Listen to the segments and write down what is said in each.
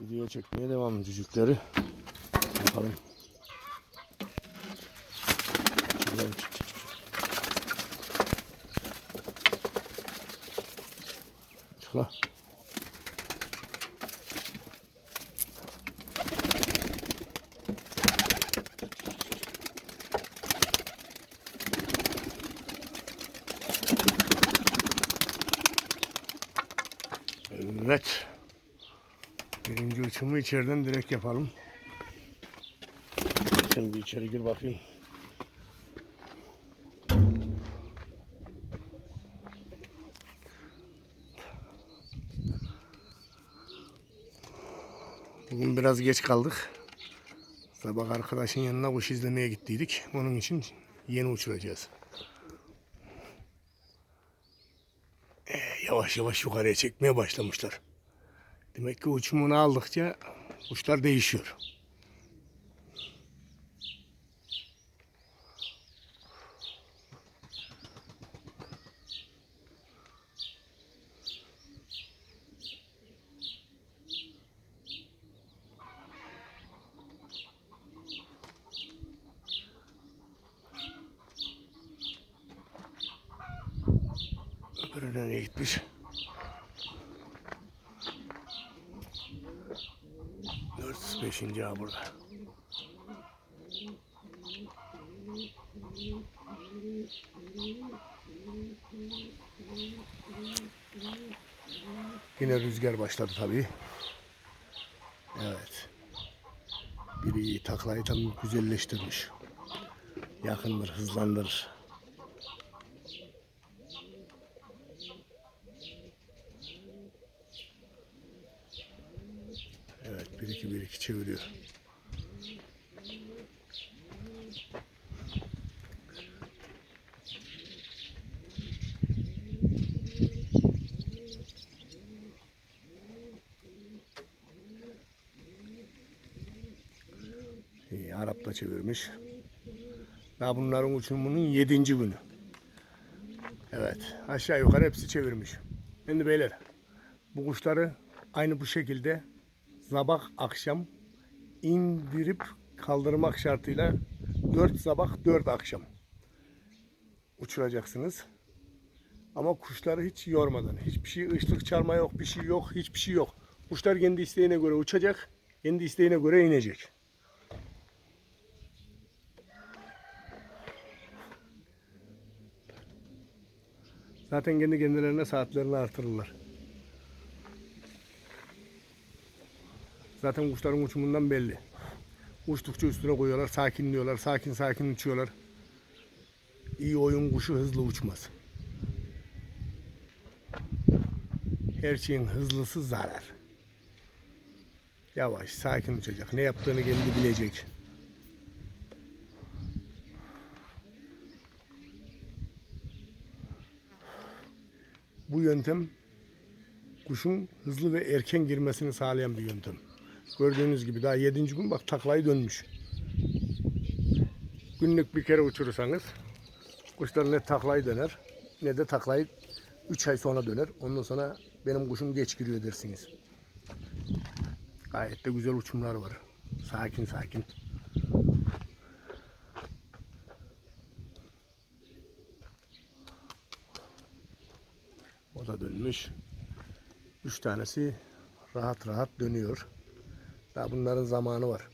Video çekmeye devam cücükleri. Bakalım. Şuradan çık çık çık. Çık la. Evet. Birinci uçumu içeriden direkt yapalım. Sen bir içeri gir bakayım. Bugün biraz geç kaldık. Sabah arkadaşın yanına kuş izlemeye gittiydik. Onun için yeni uçuracağız. Ee, yavaş yavaş yukarıya çekmeye başlamışlar. Demek ki uçumunu aldıkça kuşlar değişiyor. Öbürü nereye gitmiş? Beşinci ha burada. Yine rüzgar başladı tabii. Evet. Biri taklayı tam güzelleştirmiş. Yakındır, hızlandırır. Evet, bir iki bir iki çeviriyor. İyi, Arap da çevirmiş. Daha bunların uçumunun yedinci günü. Evet, aşağı yukarı hepsi çevirmiş. Şimdi beyler, bu kuşları aynı bu şekilde sabah akşam indirip kaldırmak şartıyla 4 sabah 4 akşam uçuracaksınız. Ama kuşları hiç yormadan, hiçbir şey ışlık çalma yok, bir şey yok, hiçbir şey yok. Kuşlar kendi isteğine göre uçacak, kendi isteğine göre inecek. Zaten kendi kendilerine saatlerini artırırlar. Zaten kuşların uçumundan belli. Uçtukça üstüne koyuyorlar, sakinliyorlar, sakin sakin uçuyorlar. İyi oyun kuşu hızlı uçmaz. Her şeyin hızlısı zarar. Yavaş, sakin uçacak. Ne yaptığını kendi bilecek. Bu yöntem kuşun hızlı ve erken girmesini sağlayan bir yöntem. Gördüğünüz gibi daha 7. gün bak taklayı dönmüş. Günlük bir kere uçurursanız kuşlar ne taklayı döner ne de taklayı 3 ay sonra döner. Ondan sonra benim kuşum geç giriyor dersiniz. Gayet de güzel uçumlar var. Sakin sakin. O da dönmüş. Üç tanesi rahat rahat dönüyor. Daha bunların zamanı var.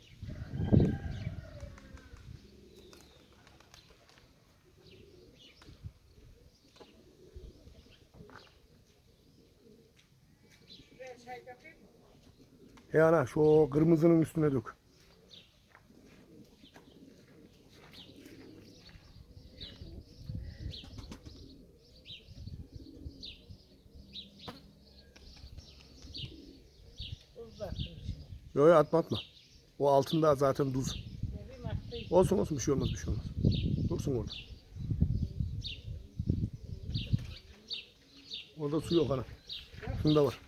He ana şu kırmızının üstüne dök. Yok yok atma atma. O altında zaten tuz. Olsun olsun bir şey olmaz bir şey olmaz. Dursun orada. Orada su yok ana. Şunda var.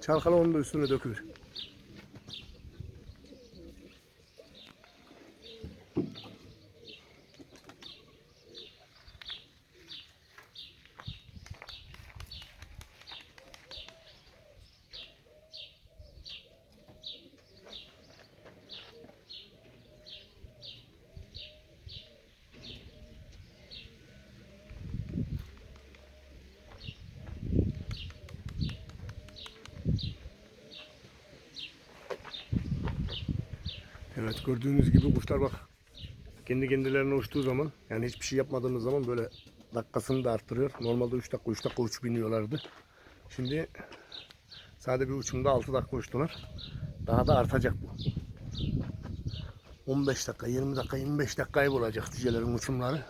Çalkala onu da üstüne dökülür. Evet gördüğünüz gibi kuşlar bak kendi kendilerine uçtuğu zaman yani hiçbir şey yapmadığımız zaman böyle dakikasını da arttırıyor. Normalde 3 dakika 3 dakika uç biniyorlardı. Şimdi sadece bir uçumda 6 dakika uçtular. Daha da artacak bu. 15 dakika, 20 dakika, 25 dakikayı bulacak cücelerin uçumları.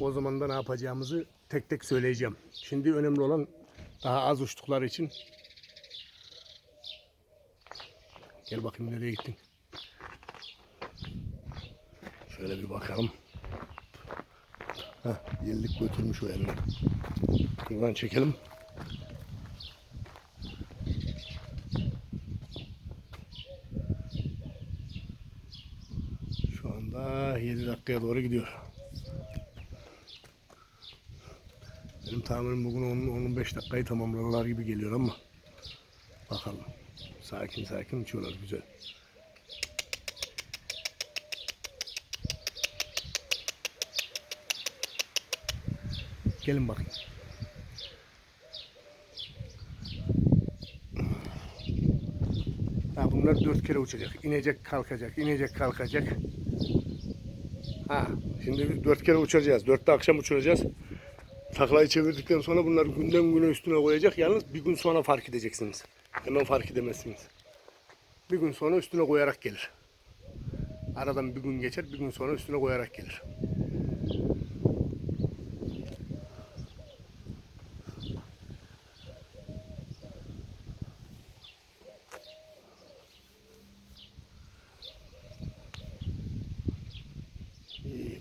O zaman da ne yapacağımızı tek tek söyleyeceğim. Şimdi önemli olan daha az uçtukları için Gel bakayım nereye gittin. Şöyle bir bakalım. Heh, yellik götürmüş o eline. Buradan çekelim. Şu anda 7 dakikaya doğru gidiyor. Benim tahminim bugün 10-15 dakikayı tamamlarlar gibi geliyor ama bakalım. Sakin sakin uçuyorlar güzel. Gelin bakayım. Ha, bunlar dört kere uçacak. İnecek kalkacak, inecek kalkacak. Ha, şimdi dört kere uçacağız. Dörtte akşam uçuracağız. Taklayı çevirdikten sonra bunlar günden güne üstüne koyacak. Yalnız bir gün sonra fark edeceksiniz. Hemen fark edemezsiniz. Bir gün sonra üstüne koyarak gelir. Aradan bir gün geçer, bir gün sonra üstüne koyarak gelir.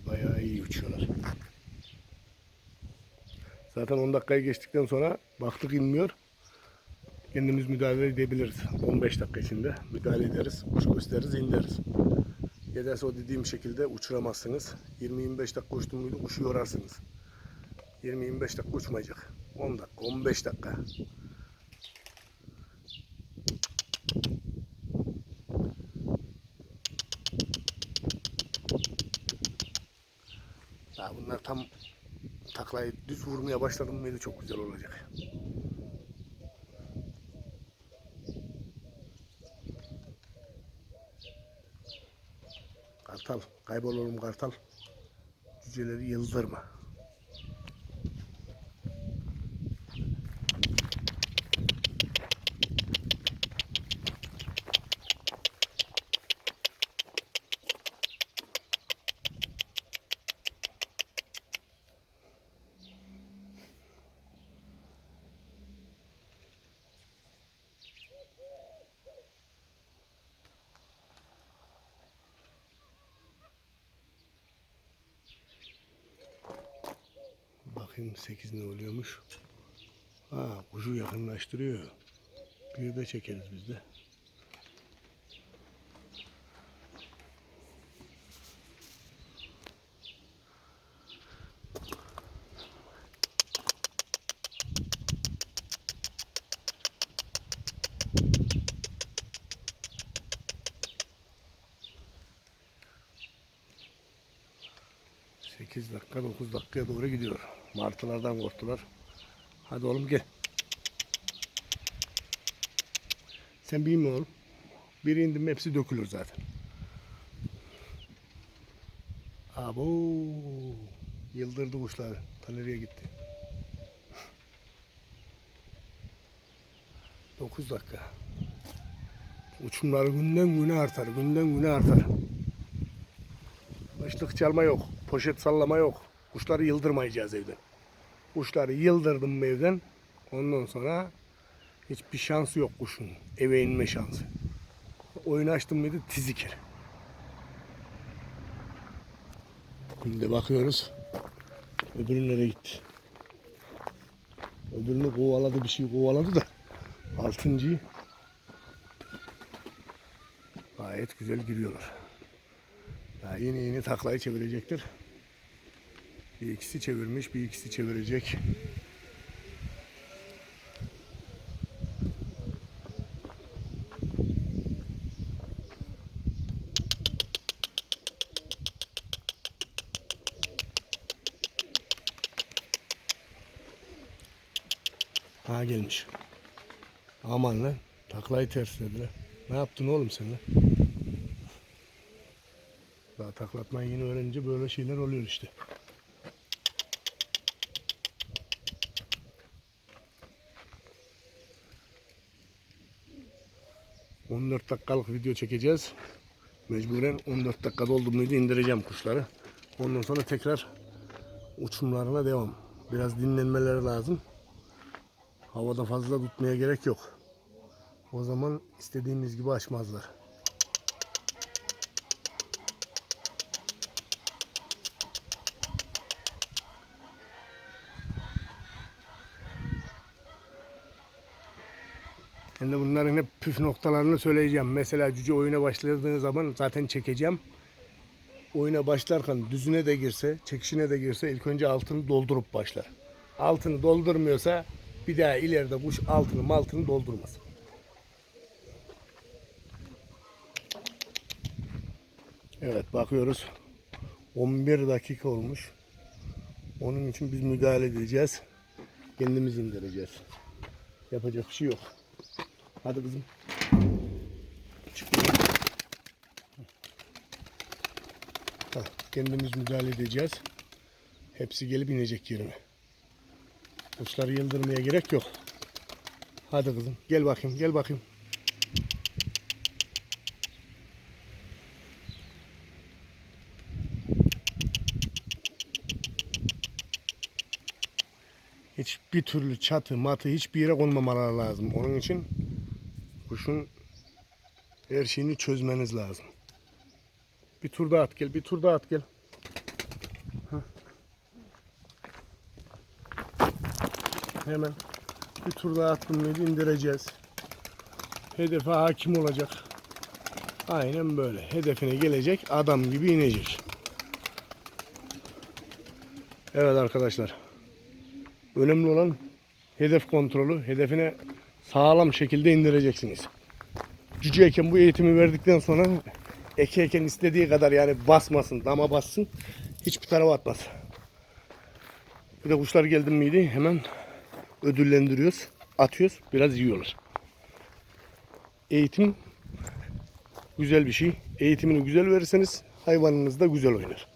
Bayağı iyi uçuyorlar. Zaten 10 dakikayı geçtikten sonra baktık inmiyor. Kendimiz müdahale edebiliriz. 15 dakika içinde müdahale ederiz. Kuş gösteririz, indiririz. Yeterse o dediğim şekilde uçuramazsınız. 20-25 dakika uçtum muydu kuşu yorarsınız. 20-25 dakika uçmayacak. 10 dakika, 15 dakika. Daha bunlar tam taklayı düz vurmaya başladım mıydı çok güzel olacak. Kartal, kaybolalım kartal. Cüceleri yıldırma. Bakayım 8 ne oluyormuş. Ha, kuşu yakınlaştırıyor. Bir de çekeriz biz de. Sekiz dakika 9 dakikaya doğru gidiyor. Martılardan korktular. Hadi oğlum gel. Sen bilme oğlum. Biri indim hepsi dökülür zaten. Abo. Yıldırdı kuşları. Ta nereye gitti? 9 dakika. Uçumları günden güne artar. Günden güne artar. Başlık çalma yok. Poşet sallama yok. Kuşları yıldırmayacağız evden. Kuşları yıldırdım evden ondan sonra hiçbir şansı yok kuşun. Eve inme şansı. Oyunu açtım mıydı tiziker. Şimdi bakıyoruz. Öbürü nereye gitti? Öbürünü kovaladı bir şey kovaladı da. Altıncıyı gayet güzel giriyorlar. Daha yeni yeni taklayı çevirecektir. Bir ikisi çevirmiş, bir ikisi çevirecek. Ha gelmiş. Aman lan. Taklayı terslediler. Ne yaptın oğlum sen lan? Daha taklatmayı yeni öğrenince böyle şeyler oluyor işte. ...14 dakikalık video çekeceğiz. Mecburen 14 dakika doldu muydu indireceğim kuşları. Ondan sonra tekrar uçumlarına devam. Biraz dinlenmeleri lazım. Havada fazla tutmaya gerek yok. O zaman istediğimiz gibi açmazlar. Şimdi bunların hep püf noktalarını söyleyeceğim. Mesela cüce oyuna başladığı zaman zaten çekeceğim. Oyuna başlarken düzüne de girse, çekişine de girse ilk önce altını doldurup başlar. Altını doldurmuyorsa bir daha ileride kuş altını maltını doldurmaz. Evet bakıyoruz. 11 dakika olmuş. Onun için biz müdahale edeceğiz. Kendimiz indireceğiz. Yapacak bir şey yok. Hadi kızım. Çık. Hah, kendimiz müdahale edeceğiz. Hepsi gelip inecek yerine. Kuşları yıldırmaya gerek yok. Hadi kızım gel bakayım gel bakayım. Hiçbir türlü çatı matı hiçbir yere konmamaları lazım. Onun için kuşun her şeyini çözmeniz lazım. Bir tur daha at gel, bir tur daha at gel. Hemen bir tur daha attım mıydı indireceğiz. Hedefe hakim olacak. Aynen böyle. Hedefine gelecek, adam gibi inecek. Evet arkadaşlar. Önemli olan hedef kontrolü. Hedefine sağlam şekilde indireceksiniz. Cüceyken bu eğitimi verdikten sonra ekeyken istediği kadar yani basmasın, dama bassın. Hiçbir tarafa atmaz. Bir de kuşlar geldi miydi hemen ödüllendiriyoruz. Atıyoruz. Biraz yiyorlar. Eğitim güzel bir şey. Eğitimini güzel verirseniz hayvanınız da güzel oynar.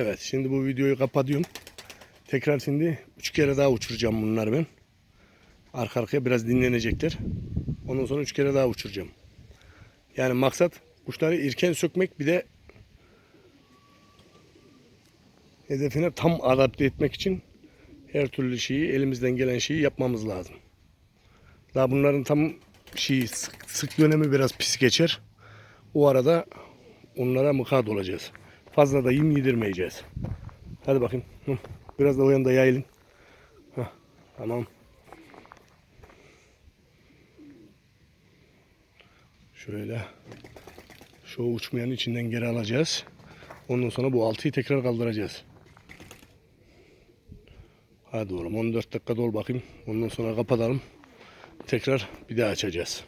Evet şimdi bu videoyu kapatıyorum. Tekrar şimdi üç kere daha uçuracağım bunları ben. Arka arkaya biraz dinlenecekler. Ondan sonra üç kere daha uçuracağım. Yani maksat kuşları irken sökmek bir de hedefine tam adapte etmek için her türlü şeyi elimizden gelen şeyi yapmamız lazım. Daha bunların tam şeyi sık, sık dönemi biraz pis geçer. O arada onlara mukat olacağız. Fazla da yem yedirmeyeceğiz. Hadi bakayım. Biraz da o yanda yayılın. Hah, tamam. Şöyle şu uçmayanın içinden geri alacağız. Ondan sonra bu altıyı tekrar kaldıracağız. Hadi oğlum 14 dakika dol bakayım. Ondan sonra kapatalım. Tekrar bir daha açacağız.